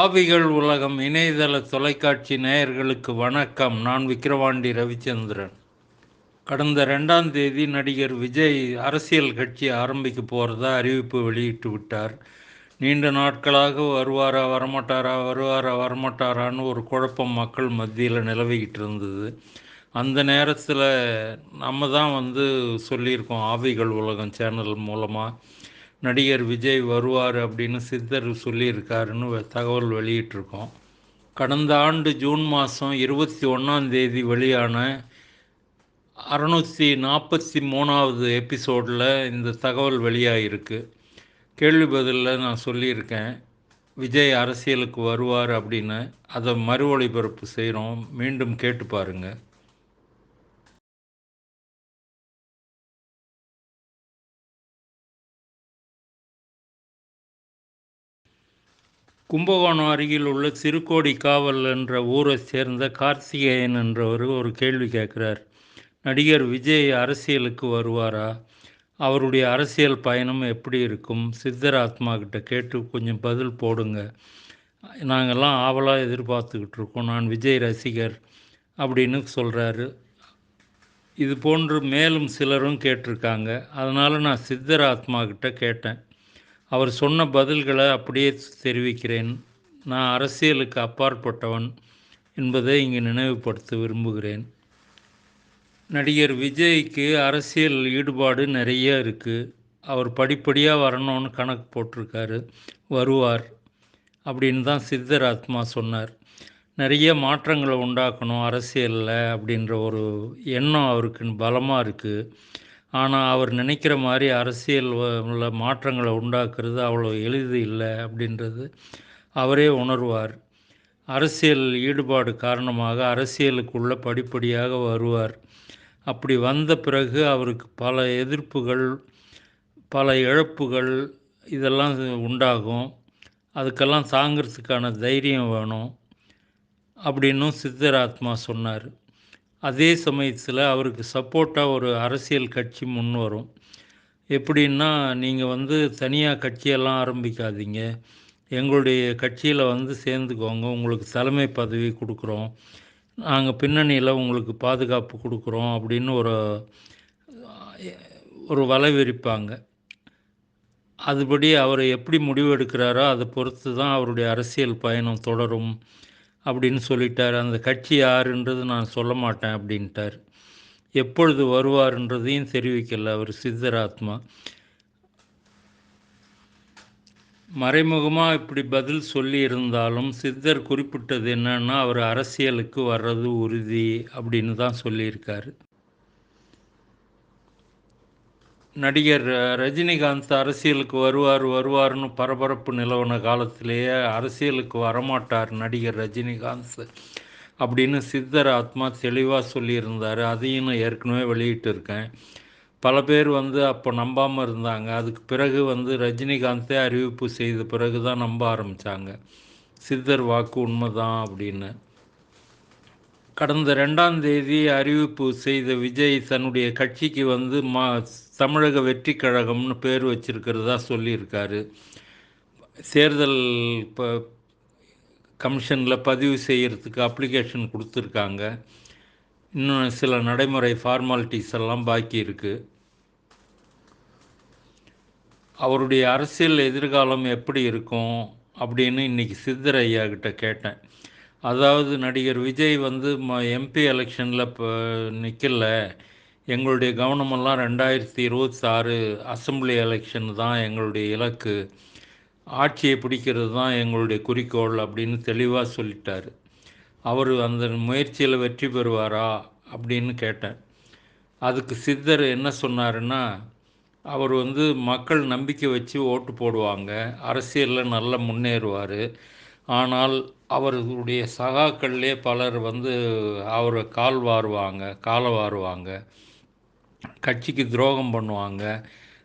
ஆவிகள் உலகம் இணையதள தொலைக்காட்சி நேயர்களுக்கு வணக்கம். நான் விக்கிரவாண்டி ரவிச்சந்திரன். கடந்த ரெண்டாம் தேதி நடிகர் விஜய் அரசியல் கட்சி ஆரம்பிக்க போகிறதா அறிவிப்பு வெளியிட்டு விட்டார். நீண்ட நாட்களாக வருவாரா வரமாட்டாரா வருவாரா வரமாட்டாரான்னு ஒரு குழப்பம் மக்கள் மத்தியில் நிலவிக்கிட்டு இருந்தது. அந்த நேரத்தில் நம்ம தான் வந்து சொல்லியிருக்கோம் ஆவிகள் உலகம் சேனல் மூலமாக நடிகர் விஜய் வருவார் அப்படின்னு சித்தர் சொல்லியிருக்காருன்னு தகவல் வெளியிட்டிருக்கோம். கடந்த ஆண்டு ஜூன் மாதம் இருபத்தி ஒன்றாம் தேதி வெளியான அறநூற்றி நாற்பத்தி மூணாவது எபிசோடில் இந்த தகவல் வெளியாகிருக்கு கேள்வி பதிலில் நான் சொல்லியிருக்கேன். விஜய் அரசியலுக்கு வருவார் அப்படின்னு. அதை மறு ஒளிபரப்பு செய்கிறோம் மீண்டும் கேட்டு பாருங்கள் கும்பகோணம் அருகில் உள்ள சிறுகோடி காவல் என்ற ஊரை சேர்ந்த கார்த்திகேயன் என்றவர் ஒரு கேள்வி கேட்குறார். நடிகர் விஜய் அரசியலுக்கு வருவாரா? அவருடைய அரசியல் பயணம் எப்படி இருக்கும்? சித்தராத்மா கிட்ட கேட்டு கொஞ்சம் பதில் போடுங்க. நாங்கள்லாம் ஆவலாக எதிர்பார்த்துக்கிட்டு இருக்கோம். நான் விஜய் ரசிகர் அப்படின்னு சொல்கிறாரு இது போன்று மேலும் சிலரும் கேட்டிருக்காங்க. அதனால் நான் சித்தராத்மா கிட்ட கேட்டேன். அவர் சொன்ன பதில்களை அப்படியே தெரிவிக்கிறேன். நான் அரசியலுக்கு அப்பாற்பட்டவன் என்பதை இங்கு நினைவுபடுத்த விரும்புகிறேன். நடிகர் விஜய்க்கு அரசியல் ஈடுபாடு நிறைய இருக்குது அவர் படிப்படியாக வரணும்னு கணக்கு போட்டிருக்காரு. வருவார் அப்படின்னு தான் சித்தர் ஆத்மா சொன்னார். நிறைய மாற்றங்களை உண்டாக்கணும் அரசியலில் அப்படின்ற ஒரு எண்ணம் அவருக்கு பலமாக இருக்குது ஆனால் அவர் நினைக்கிற மாதிரி அரசியல் உள்ள மாற்றங்களை உண்டாக்குறது அவ்வளோ எளிது இல்லை அப்படின்றது அவரே உணர்வார். அரசியல் ஈடுபாடு காரணமாக அரசியலுக்குள்ள படிப்படியாக வருவார். அப்படி வந்த பிறகு அவருக்கு பல எதிர்ப்புகள் பல இழப்புகள் இதெல்லாம் உண்டாகும். அதுக்கெல்லாம் தாங்கிறதுக்கான தைரியம் வேணும் அப்படின்னும் சித்தராத்மா சொன்னார். அதே சமயத்தில் அவருக்கு சப்போர்ட்டாக ஒரு அரசியல் கட்சி முன் வரும். எப்படின்னா நீங்கள் வந்து தனியாக கட்சியெல்லாம் ஆரம்பிக்காதீங்க. எங்களுடைய கட்சியில் வந்து சேர்ந்துக்கோங்க. உங்களுக்கு தலைமை பதவி கொடுக்குறோம். நாங்கள் பின்னணியில் உங்களுக்கு பாதுகாப்பு கொடுக்குறோம் அப்படின்னு ஒரு ஒரு வலை விரிப்பாங்க அதுபடி அவர் எப்படி முடிவு எடுக்கிறாரோ அதை பொறுத்து தான் அவருடைய அரசியல் பயணம் தொடரும். அப்படின்னு சொல்லிட்டார். அந்த கட்சி யாருன்றது நான் சொல்ல மாட்டேன் அப்படின்ட்டார். எப்பொழுது வருவார்ன்றதையும் தெரிவிக்கல அவர் சித்தராத்மா மறைமுகமாக இப்படி பதில் சொல்லி இருந்தாலும் சித்தர் குறிப்பிட்டது என்னன்னா அவர் அரசியலுக்கு வர்றது உறுதி அப்படின்னு தான் சொல்லியிருக்காரு. நடிகர் ரஜினிகாந்த் அரசியலுக்கு வருவார் வருவார்னு பரபரப்பு நிலவன காலத்திலேயே அரசியலுக்கு வரமாட்டார் நடிகர் ரஜினிகாந்த். அப்படின்னு சித்தர் ஆத்மா தெளிவாக சொல்லியிருந்தார். அதையும் நான் ஏற்கனவே வெளியிட்டிருக்கேன். பல பேர் வந்து அப்போ நம்பாமல் இருந்தாங்க. அதுக்கு பிறகு வந்து ரஜினிகாந்தே அறிவிப்பு செய்த பிறகு தான் நம்ப ஆரம்பித்தாங்க சித்தர் வாக்கு உண்மைதான் அப்படின்னு. கடந்த ரெண்டாம் தேதி அறிவிப்பு செய்த விஜய் தன்னுடைய கட்சிக்கு வந்து மா தமிழக வெற்றி கழகம்னு பேர் வச்சிருக்கிறதா சொல்லியிருக்காரு. தேர்தல் இப்போ கமிஷனில் பதிவு செய்கிறதுக்கு அப்ளிகேஷன் கொடுத்துருக்காங்க. இன்னும் சில நடைமுறை ஃபார்மாலிட்டிஸ் எல்லாம் பாக்கி இருக்குது அவருடைய அரசியல் எதிர்காலம் எப்படி இருக்கும் அப்படின்னு இன்னைக்கு சித்தர் ஐயா கிட்ட கேட்டேன். அதாவது நடிகர் விஜய் வந்து ம எம்பி எலெக்ஷனில் இப்போ நிற்கல எங்களுடைய கவனமெல்லாம் ரெண்டாயிரத்தி இருபத்தி ஆறு அசம்பிளி எலெக்ஷன் தான் எங்களுடைய இலக்கு. ஆட்சியை பிடிக்கிறது தான் எங்களுடைய குறிக்கோள் அப்படின்னு தெளிவாக சொல்லிட்டார். அவர் அந்த முயற்சியில் வெற்றி பெறுவாரா அப்படின்னு கேட்டேன். அதுக்கு சித்தர் என்ன சொன்னாருன்னா அவர் வந்து மக்கள் நம்பிக்கை வச்சு ஓட்டு போடுவாங்க அரசியலில் நல்லா முன்னேறுவார். ஆனால் அவர்களுடைய சகாக்கள்லே பலர் வந்து அவரை கால் வாருவாங்க காலை வாருவாங்க கட்சிக்கு துரோகம் பண்ணுவாங்க.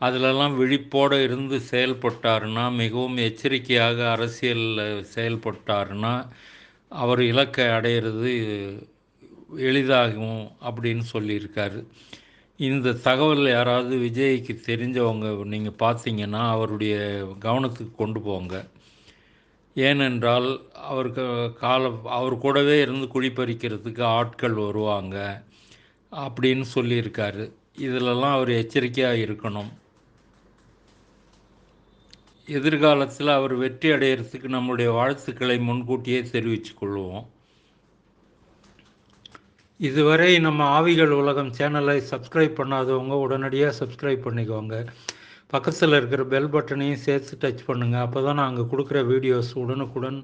அதிலெல்லாம் விழிப்போடு இருந்து செயல்பட்டாருன்னா மிகவும் எச்சரிக்கையாக அரசியலில் செயல்பட்டாருன்னா அவர் இலக்கை அடையிறது எளிதாகும் அப்படின்னு சொல்லியிருக்காரு. இந்த தகவல் யாராவது விஜய்க்கு தெரிஞ்சவங்க நீங்கள் பார்த்தீங்கன்னா அவருடைய கவனத்துக்கு கொண்டு போங்க. ஏனென்றால் அவருக்கு கால அவர் கூடவே இருந்து குழிப்பறிக்கிறதுக்கு ஆட்கள் வருவாங்க அப்படின்னு சொல்லியிருக்காரு. இதிலெல்லாம் அவர் எச்சரிக்கையாக இருக்கணும். எதிர்காலத்தில் அவர் வெற்றி அடையிறதுக்கு நம்முடைய வாழ்த்துக்களை முன்கூட்டியே தெரிவித்து கொள்வோம். இதுவரை நம்ம ஆவிகள் உலகம் சேனலை சப்ஸ்கிரைப் பண்ணாதவங்க உடனடியாக சப்ஸ்கிரைப் பண்ணிக்கோங்க. பக்கத்தில் இருக்கிற பெல் பட்டனையும் சேர்த்து டச் பண்ணுங்கள் அப்போ தான் நாங்கள் கொடுக்குற வீடியோஸ் உடனுக்குடன்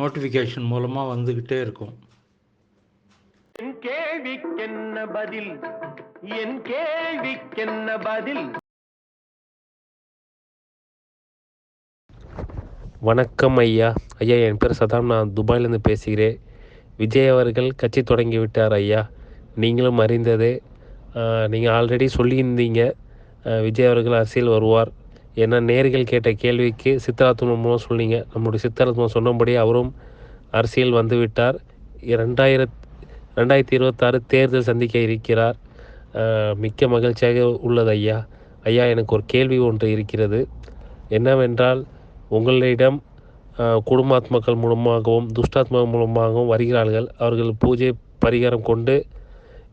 நோட்டிஃபிகேஷன் மூலமாக வந்துக்கிட்டே இருக்கும். பதில்? என் கேள்விக்கென்ன பதில்? வணக்கம் ஐயா. ஐயா என் பேர் சதாம். நான் துபாயிலேருந்து பேசுகிறேன். விஜய் அவர்கள் கட்சி தொடங்கி விட்டார் ஐயா. நீங்களும் அறிந்ததே. நீங்கள் ஆல்ரெடி சொல்லியிருந்தீங்க. விஜய் அவர்கள் அரசியல் வருவார். ஏன்னா நேர்கள் கேட்ட கேள்விக்கு சித்தார்த்தம் மூலம் சொன்னீங்க. நம்முடைய சித்தார்த்தம் சொன்னபடி அவரும் அரசியல் வந்துவிட்டார். ரெண்டாயிரத் ரெண்டாயிரத்தி இருபத்தாறு தேர்தல் சந்திக்க இருக்கிறார். மிக்க மகிழ்ச்சியாக உள்ளது ஐயா. ஐயா எனக்கு ஒரு கேள்வி ஒன்று இருக்கிறது. என்னவென்றால் உங்களிடம் குடும்பாத்மக்கள் குடும்பாத்மாக்கள் மூலமாகவும் துஷ்டாத்மா மூலமாகவும் வருகிறார்கள். அவர்கள் பூஜை பரிகாரம் கொண்டு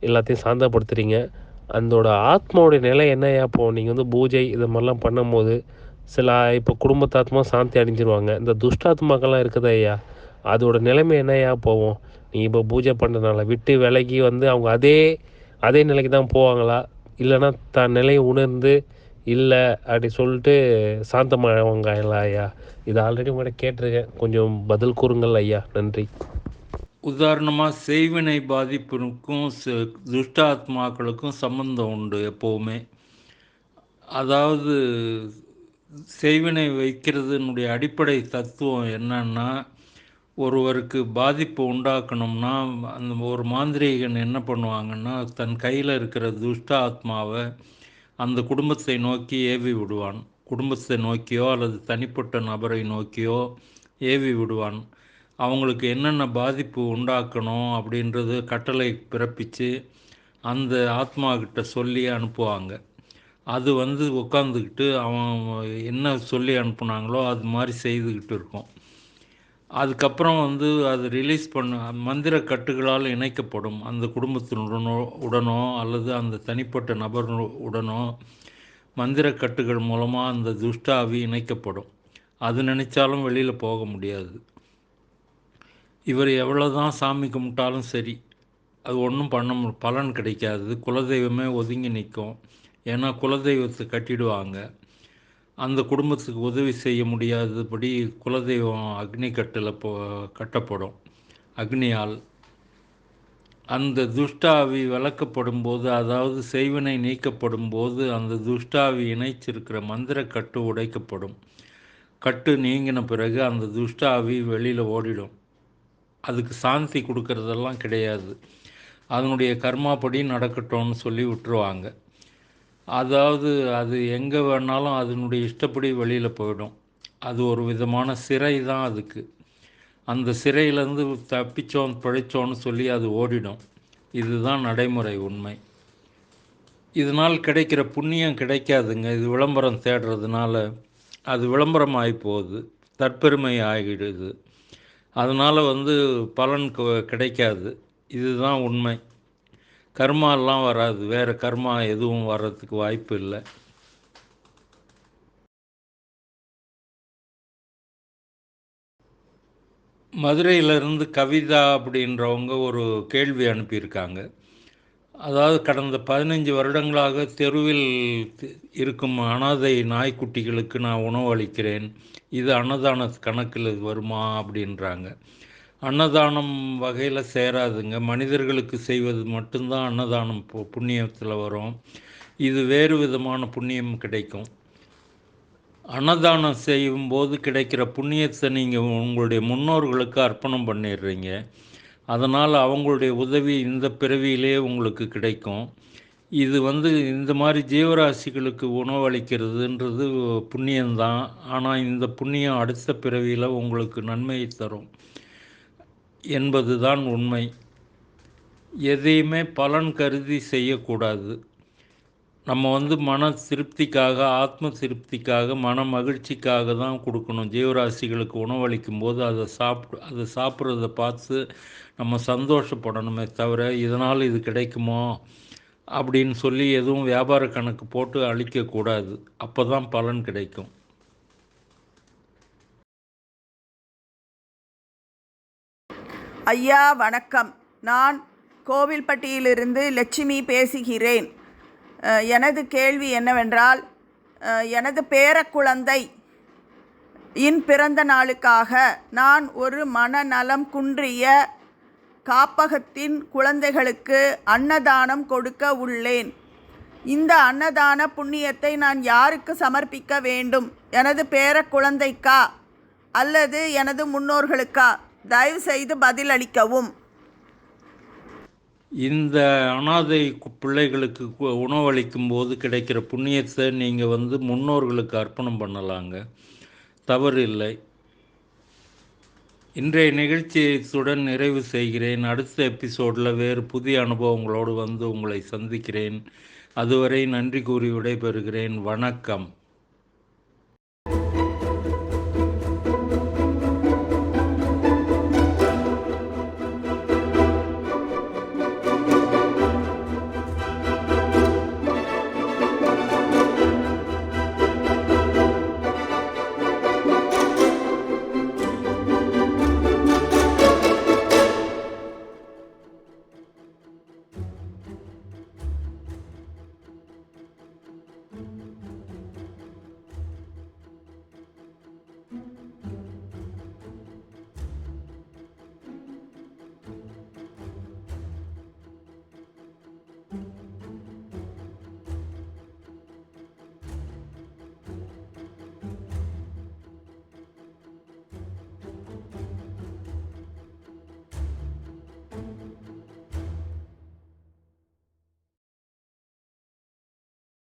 எல்லாத்தையும் சாந்தப்படுத்துகிறீங்க அந்தோட ஆத்மாவுடைய நிலை என்னையா இப்போ நீங்கள் வந்து பூஜை இது மாதிரிலாம் பண்ணும்போது சில இப்போ குடும்பத்தாத்மா சாந்தி அடைஞ்சிருவாங்க. இந்த துஷ்டாத்மாக்கள்லாம் இருக்குது ஐயா? அதோட நிலைமை என்னையா போவோம். நீங்கள் இப்போ பூஜை பண்ணுறதுனால விட்டு விலகி வந்து அவங்க அதே அதே நிலைக்கு தான் போவாங்களா? இல்லைன்னா தன் நிலையை உணர்ந்து இல்லை அப்படி சொல்லிட்டு சாந்தமாவாங்க ஐயா? இது ஆல்ரெடி உங்கள்கிட்ட கேட்டிருக்கேன். கொஞ்சம் பதில் கூறுங்கள் ஐயா. நன்றி. உதாரணமாக செய்வினை பாதிப்பிற்கும் ச- துஷ்டாத்மாக்களுக்கும் சம்பந்தம் உண்டு எப்போவுமே. அதாவது செய்வினை வைக்கிறதுனுடைய அடிப்படை தத்துவம் என்னன்னா ஒருவருக்கு பாதிப்பு உண்டாக்கணும்னா அந்த ஒரு மாந்திரீகன் என்ன பண்ணுவாங்கன்னா தன் கையில் இருக்கிற துஷ்ட ஆத்மாவை அந்த குடும்பத்தை நோக்கி ஏவி விடுவான். குடும்பத்தை நோக்கியோ அல்லது தனிப்பட்ட நபரை நோக்கியோ ஏவி விடுவான். அவங்களுக்கு என்னென்ன பாதிப்பு உண்டாக்கணும் அப்படின்றது கட்டளை பிறப்பித்து அந்த ஆத்மாக்கிட்ட சொல்லி அனுப்புவாங்க. அது வந்து உட்காந்துக்கிட்டு அவன் என்ன சொல்லி அனுப்புனாங்களோ அது மாதிரி செய்துக்கிட்டு இருக்கும். அதுக்கப்புறம் வந்து அது ரிலீஸ் பண்ண மந்திர கட்டுகளால் இணைக்கப்படும். அந்த குடும்பத்தினுடனோ உடனோ அல்லது அந்த தனிப்பட்ட நபர் உடனோ மந்திர கட்டுகள் மூலமாக அந்த துஷ்டாவி இணைக்கப்படும். அது நினைச்சாலும் வெளியில் போக முடியாது. இவர் எவ்வளோதான் சாமி கும்பிட்டாலும் சரி அது ஒன்றும் பண்ண மு பலன் கிடைக்காது. குலதெய்வமே ஒதுங்கி நிற்கும். ஏன்னா குலதெய்வத்தை கட்டிடுவாங்க. அந்த குடும்பத்துக்கு உதவி செய்ய முடியாதபடி குலதெய்வம் அக்னி கட்டில் போ கட்டப்படும். அக்னியால் அந்த துஷ்டாவி விளக்கப்படும் போது அதாவது செய்வினை நீக்கப்படும் போது அந்த துஷ்டாவி இணைச்சிருக்கிற மந்திர கட்டு உடைக்கப்படும். கட்டு நீங்கின பிறகு அந்த துஷ்டாவி வெளியில் ஓடிடும். அதுக்கு சாந்தி கொடுக்கறதெல்லாம் கிடையாது. அதனுடைய கர்மாப்படி நடக்கட்டும்னு சொல்லி விட்டுருவாங்க. அதாவது அது எங்கே வேணாலும் அதனுடைய இஷ்டப்படி வெளியில் போயிடும். அது ஒரு விதமான சிறை தான் அதுக்கு. அந்த சிறையிலேருந்து தப்பிச்சோம் பிழைச்சோன்னு சொல்லி அது ஓடிடும். இதுதான் நடைமுறை உண்மை. இதனால் கிடைக்கிற புண்ணியம் கிடைக்காதுங்க. இது விளம்பரம் தேடுறதுனால அது விளம்பரம் ஆகி போகுது. தற்பெருமை ஆகிடுது. அதனால் வந்து பலன் கிடைக்காது. இதுதான் உண்மை. கர்மாலாம் வராது. வேறு கர்மா எதுவும் வர்றதுக்கு வாய்ப்பு இல்லை. மதுரையிலிருந்து கவிதா அப்படின்றவங்க ஒரு கேள்வி அனுப்பியிருக்காங்க. அதாவது கடந்த பதினஞ்சு வருடங்களாக தெருவில் இருக்கும் அனாதை நாய்க்குட்டிகளுக்கு நான் உணவு அளிக்கிறேன் இது அன்னதான கணக்கில் வருமா அப்படின்றாங்க. அன்னதானம் வகையில் சேராதுங்க. மனிதர்களுக்கு செய்வது மட்டும்தான் அன்னதானம் பு- புண்ணியத்தில் வரும். இது வேறு விதமான புண்ணியம் கிடைக்கும். அன்னதானம் செய்யும்போது கிடைக்கிற புண்ணியத்தை நீங்கள் உங்களுடைய முன்னோர்களுக்கு அர்ப்பணம் பண்ணிடுறீங்க. அதனால் அவங்களுடைய உதவி இந்த பிறவியிலே உங்களுக்கு கிடைக்கும். இது வந்து இந்த மாதிரி ஜீவராசிகளுக்கு உணவளிக்கிறதுன்றது புண்ணியம்தான். ஆனால் இந்த புண்ணியம் அடுத்த பிறவியில் உங்களுக்கு நன்மையை தரும். என்பதுதான் உண்மை. எதையுமே பலன் கருதி செய்யக்கூடாது. நம்ம வந்து மன திருப்திக்காக ஆத்ம திருப்திக்காக மன மகிழ்ச்சிக்காக தான் கொடுக்கணும். ஜீவராசிகளுக்கு உணவளிக்கும் போது அதை சாப்பிடு அதை சாப்பிட்றத பார்த்து நம்ம சந்தோஷப்படணுமே தவிர இதனால் இது கிடைக்குமோ அப்படின்னு சொல்லி எதுவும் வியாபார கணக்கு போட்டு அழிக்கக்கூடாது. அப்போ தான் பலன் கிடைக்கும். ஐயா வணக்கம். நான் கோவில்பட்டியிலிருந்து லட்சுமி பேசுகிறேன். எனது கேள்வி என்னவென்றால் எனது பேரக்குழந்தை இன் பிறந்த நாளுக்காக நான் ஒரு மனநலம் குன்றிய காப்பகத்தின் குழந்தைகளுக்கு அன்னதானம் கொடுக்க உள்ளேன். இந்த அன்னதான புண்ணியத்தை நான் யாருக்கு சமர்ப்பிக்க வேண்டும்? எனது பேரக்குழந்தைக்கா அல்லது எனது முன்னோர்களுக்கா? தயவு செய்து பதிலளிக்கவும். இந்த அனாதை பிள்ளைகளுக்கு உணவளிக்கும் போது கிடைக்கிற புண்ணியத்தை நீங்கள் வந்து முன்னோர்களுக்கு அர்ப்பணம் பண்ணலாங்க. தவறு இல்லை. இன்றைய நிகழ்ச்சியை இத்துடன் நிறைவு செய்கிறேன். அடுத்த எபிசோடில் வேறு புதிய அனுபவங்களோடு வந்து உங்களை சந்திக்கிறேன். அதுவரை நன்றி கூறி விடைபெறுகிறேன். வணக்கம்.